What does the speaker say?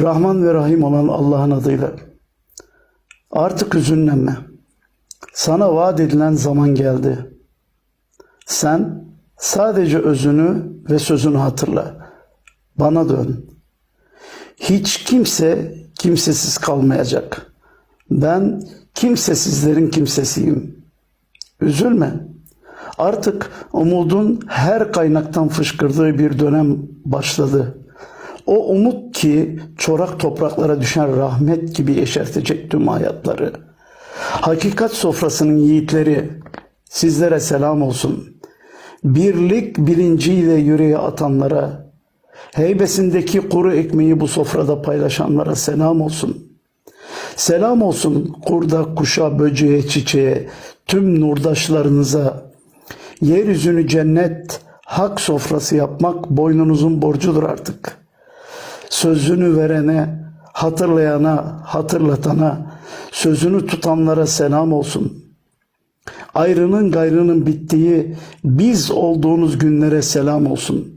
Rahman ve Rahim olan Allah'ın adıyla. Artık üzünlenme. Sana vaat edilen zaman geldi. Sen sadece özünü ve sözünü hatırla. Bana dön. Hiç kimse kimsesiz kalmayacak. Ben kimsesizlerin kimsesiyim. Üzülme. Artık umudun her kaynaktan fışkırdığı bir dönem başladı. O umut ki çorak topraklara düşen rahmet gibi yeşertecek tüm hayatları. Hakikat sofrasının yiğitleri sizlere selam olsun. Birlik bilinciyle yüreğe atanlara, heybesindeki kuru ekmeği bu sofrada paylaşanlara selam olsun. Selam olsun kurda, kuşa, böceğe, çiçeğe, tüm nurdaşlarınıza. Yeryüzünü cennet, hak sofrası yapmak boynunuzun borcudur artık. Sözünü verene, hatırlayana, hatırlatana, sözünü tutanlara selam olsun. Ayrının gayrının bittiği biz olduğunuz günlere selam olsun.